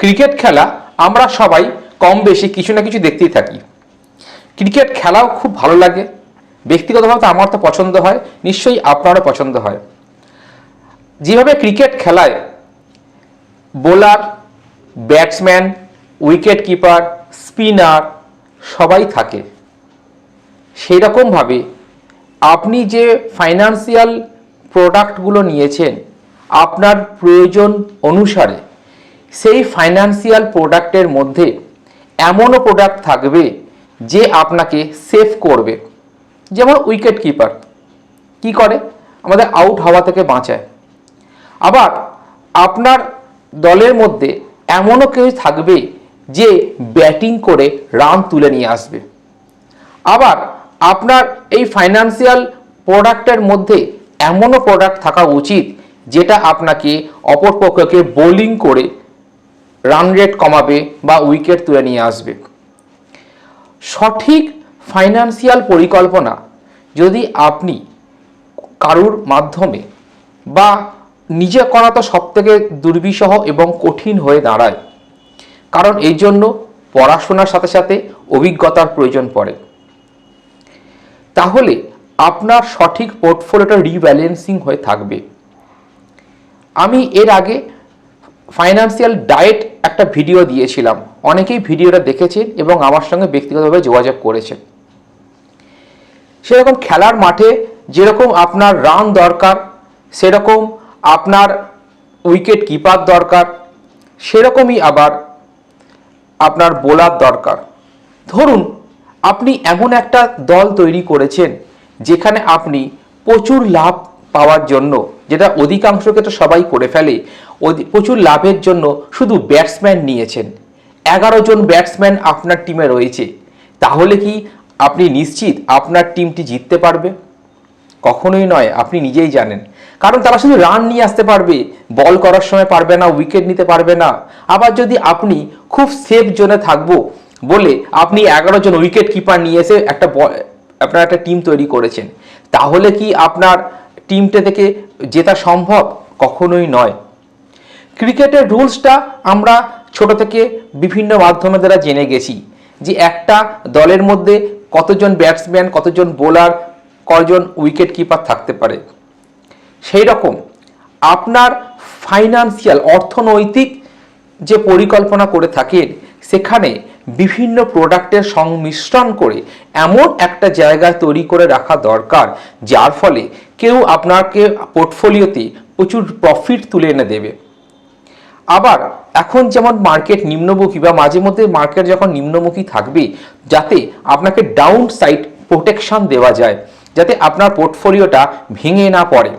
Cricket খেলা আমরা সবাই কম বেশি কিছু না কিছু দেখতেই থাকি। ক্রিকেট খেলাও খুব ভালো লাগে। ব্যক্তিগতভাবে আমার তো পছন্দ হয়, নিশ্চয়ই আপনারও পছন্দ হয়। যেভাবে ক্রিকেট খেলায় bowler, batsman, wicket keeper, spinner সবাই থাকে। সেই রকমভাবে আপনি যে ফাইন্যান্সিয়াল প্রোডাক্টগুলো নিয়েছেন, আপনার প্রয়োজন অনুসারে সেই ফাইন্যান্সিয়াল প্রোডাক্টের মধ্যে এমনও প্রোডাক্ট থাকবে যে আপনাকে সেভ করবে। যেমন উইকেট কিপার কি করে? আমাদের আউট হওয়া থেকে বাঁচায়। আবার আপনার দলের মধ্যে এমনও কেউ থাকবে যে ব্যাটিং করে রান তুলে নিয়ে আসবে। আবার আপনার এই ফাইন্যান্সিয়াল প্রোডাক্টের মধ্যে এমনও প্রোডাক্ট থাকা উচিত যেটা আপনাকে অপরপক্ষকে বোলিং করে রান রেট কমাবে বা উইকেট তুলে নিয়ে আসবে। সঠিক ফাইন্যান্সিয়াল পরিকল্পনা যদি আপনি কারুর মাধ্যমে বা নিজে করা তো সব থেকে দুর্বিষহ এবং কঠিন হয়ে দাঁড়ায়, কারণ এই জন্য পড়াশোনার সাথে সাথে অভিজ্ঞতার প্রয়োজন পড়ে। তাহলে আপনার সঠিক পোর্টফোলিওটা রিব্যালেন্সিং হয়ে থাকবে। আমি এর আগে ফাইন্যান্সিয়াল ডায়েট একটা ভিডিও দিয়েছিলাম। অনেকেই ভিডিওটা দেখেছেন এবং আমার সঙ্গে ব্যক্তিগতভাবে যোগাযোগ করেছেন সেরকম খেলার মাঠে যেরকম আপনার রান দরকার, সেরকম আপনার উইকেট কিপার দরকার, সেরকমই আবার আপনার বোলার দরকার। ধরুন, আপনি এমন একটা দল তৈরি করেছেন যেখানে আপনি প্রচুর লাভ পাওয়ার জন্য, যেটা অধিকাংশ ক্ষেত্রে সবাই করে ফেলে প্রচুর লাভের জন্য শুধু ব্যাটসম্যান নিয়েছেন। এগারো জন ব্যাটসম্যান আপনার টিমে রয়েছে। তাহলে কি আপনি নিশ্চিত আপনার টিমটি জিততে পারবে? কখনোই নয়, আপনি নিজেই জানেন। কারণ তারা শুধু রান নিয়ে আসতে পারবে বল করার সময় পারবে না উইকেট নিতে পারবে না। আবার যদি আপনি খুব সেফ জোনে থাকব বলে আপনি এগারো জন উইকেট কিপার নিয়ে এসে একটা আপনার একটা টিম তৈরি করেছেন, তাহলে কি আপনার টিমটা থেকে জেতা সম্ভব কখনোই নয়। ক্রিকেটের রুলসটা আমরা ছোট থেকে বিভিন্ন মাধ্যমে দ্বারা জেনে গেছি যে একটা দলের মধ্যে কতজন ব্যাটসম্যান, কতজন বোলার কজন উইকেট কিপার থাকতে পারে। সেই রকম আপনার ফাইনান্সিয়াল অর্থনৈতিক যে পরিকল্পনা করে থাকেন, সেখানে বিভিন্ন প্রোডাক্টের সংমিশ্রণ করে এমন একটা জায়গা তৈরি করে রাখা দরকার, যার ফলে কেউ আপনাকে পোর্টফোলিওতে প্রচুর প্রফিট তুলে এনে দেবে। আবার এখন যেমন মার্কেট নিম্নমুখী বা মাঝে মধ্যে মার্কেট যখন নিম্নমুখী থাকবে, যাতে আপনাকে ডাউন সাইড প্রোটেকশন দেওয়া যায়, যাতে আপনার পোর্টফোলিওটা ভেঙে না পড়ে,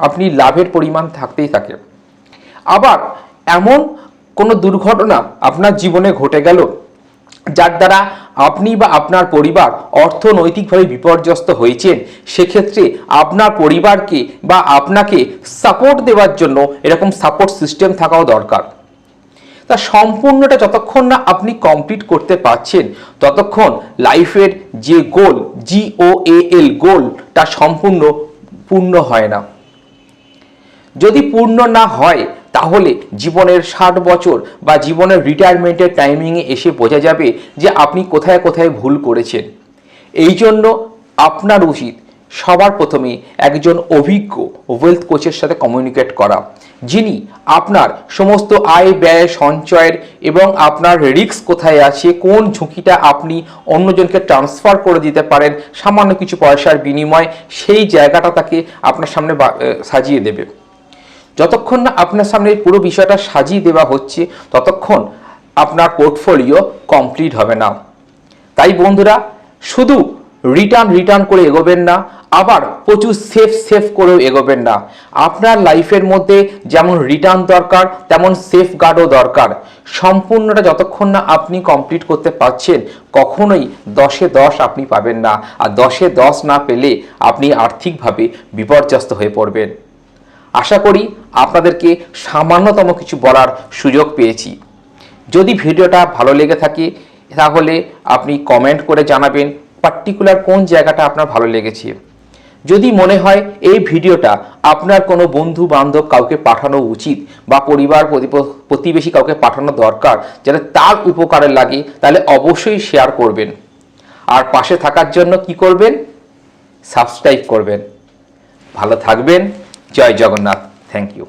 আপনি লাভের পরিমাণ থাকতেই থাকে। আবার এমন কোনো দুর্ঘটনা আপনার জীবনে ঘটে গেল যার দ্বারা আপনি বা আপনার পরিবার অর্থনৈতিকভাবে বিপর্যস্ত হয়েছেন, সেক্ষেত্রে আপনার পরিবারকে বা আপনাকে সাপোর্ট দেওয়ার জন্য এরকম সাপোর্ট সিস্টেম থাকাও দরকার। তা সম্পূর্ণটা যতক্ষণ না আপনি কমপ্লিট করতে পারছেন, ততক্ষণ লাইফের যে গোল জি ও এল গোলটা সম্পূর্ণ পূর্ণ হয় না। যদি পূর্ণ না হয় তাহলে জীবনের ষাট বছর বা জীবনের রিটায়ারমেন্টের টাইমিংয়ে এসে বোঝা যাবে যে আপনি কোথায় কোথায় ভুল করেছেন। এই জন্য আপনার উচিত সবার প্রথমে একজন অভিজ্ঞ ওয়েলথ কোচের সাথে কমিউনিকেট করা, যিনি আপনার সমস্ত আয় ব্যয় সঞ্চয়ের এবং আপনার রিস্ক কোথায় আছে, কোন ঝুঁকিটা আপনি অন্যজনকে ট্রান্সফার করে দিতে পারেন, সামান্য কিছু পয়সার বিনিময়ে সেই জায়গাটা তাকে আপনার সামনে সাজিয়ে দেবে। যতক্ষণ না আপনার সামনে পুরো বিষয়টা সাজিয়ে দেওয়া হচ্ছে, ততক্ষণ আপনার পোর্টফোলিও কমপ্লিট হবে না। তাই বন্ধুরা, শুধু রিটার্ন রিটার্ন করে এগোবেন না, আবার প্রচুর সেফ সেফ করেও এগোবেন না। আপনার লাইফের মধ্যে যেমন রিটার্ন দরকার, তেমন সেফ গার্ডও দরকার। সম্পূর্ণটা যতক্ষণ না আপনি কমপ্লিট করতে পারছেন, কখনোই দশে দশ আপনি পাবেন না। আর দশে দশ না পেলে আপনি আর্থিকভাবে বিপর্যস্ত হয়ে পড়বেন। আশা করি আপনাদেরকে সামান্যতম কিছু বলার সুযোগ পেয়েছি। যদি ভিডিওটা ভালো লেগে থাকে, তাহলে আপনি কমেন্ট করে জানাবেন পার্টিকুলার কোন জায়গাটা আপনার ভালো লেগেছে। যদি মনে হয় এই ভিডিওটা আপনার কোনো বন্ধু বান্ধব কাউকে পাঠানো উচিত বা পরিবার প্রতিবেশী কাউকে পাঠানো দরকার, যাতে তার উপকারে লাগে, তাহলে অবশ্যই শেয়ার করবেন। আর পাশে থাকার জন্য কি করবেন? সাবস্ক্রাইব করবেন। ভালো থাকবেন। জয় জগন্নাথ থ্যাংক ইউ